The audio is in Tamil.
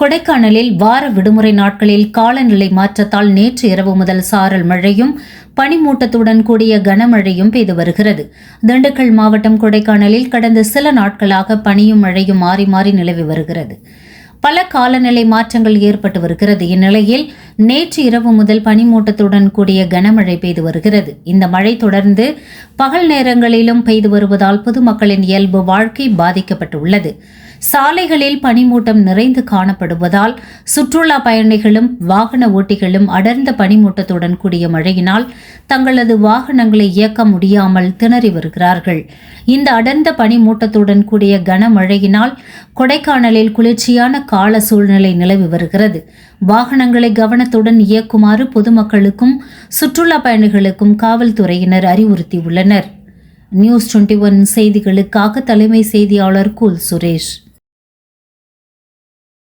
கொடைக்கானலில் வார விடுமுறை நாட்களில் காலநிலை மாற்றத்தால் நேற்று இரவு முதல் சாரல் மழையும் பனிமூட்டத்துடன் கூடிய கனமழையும் பெய்து வருகிறது. திண்டுக்கல் மாவட்டம் கொடைக்கானலில் கடந்த சில நாட்களாக பனியும் மழையும் மாறி மாறி நிலவி வருகிறது. பல காலநிலை மாற்றங்கள் ஏற்பட்டு வருகிறது. இந்நிலையில் நேற்று இரவு முதல் பனிமூட்டத்துடன் கூடிய கனமழை பெய்து வருகிறது. இந்த மழை தொடர்ந்து பகல் நேரங்களிலும் பெய்து வருவதால் பொதுமக்களின் இயல்பு வாழ்க்கை பாதிக்கப்பட்டுள்ளது. சாலைகளில் பனிமூட்டம் நிறைந்து காணப்படுவதால் சுற்றுலா பயணிகளும் வாகன ஓட்டிகளும் அடர்ந்த பனிமூட்டத்துடன் கூடிய மழையினால் தங்களது வாகனங்களை இயக்க முடியாமல் திணறி வருகிறார்கள். இந்த அடர்ந்த பனிமூட்டத்துடன் கூடிய கனமழையினால் கொடைக்கானலில் குளிர்ச்சியான கால சூழ்நிலை நிலவி வருகிறது. வாகனங்களை கவனத்துடன் இயக்குமாறு பொதுமக்களுக்கும் சுற்றுலா பயணிகளுக்கும் காவல்துறையினர் அறிவுறுத்தியுள்ளனர். நியூஸ் டுவெண்ட்டி ஒன் செய்திகளுக்காக தலைமை செய்தியாளர் குல் சுரேஷ்.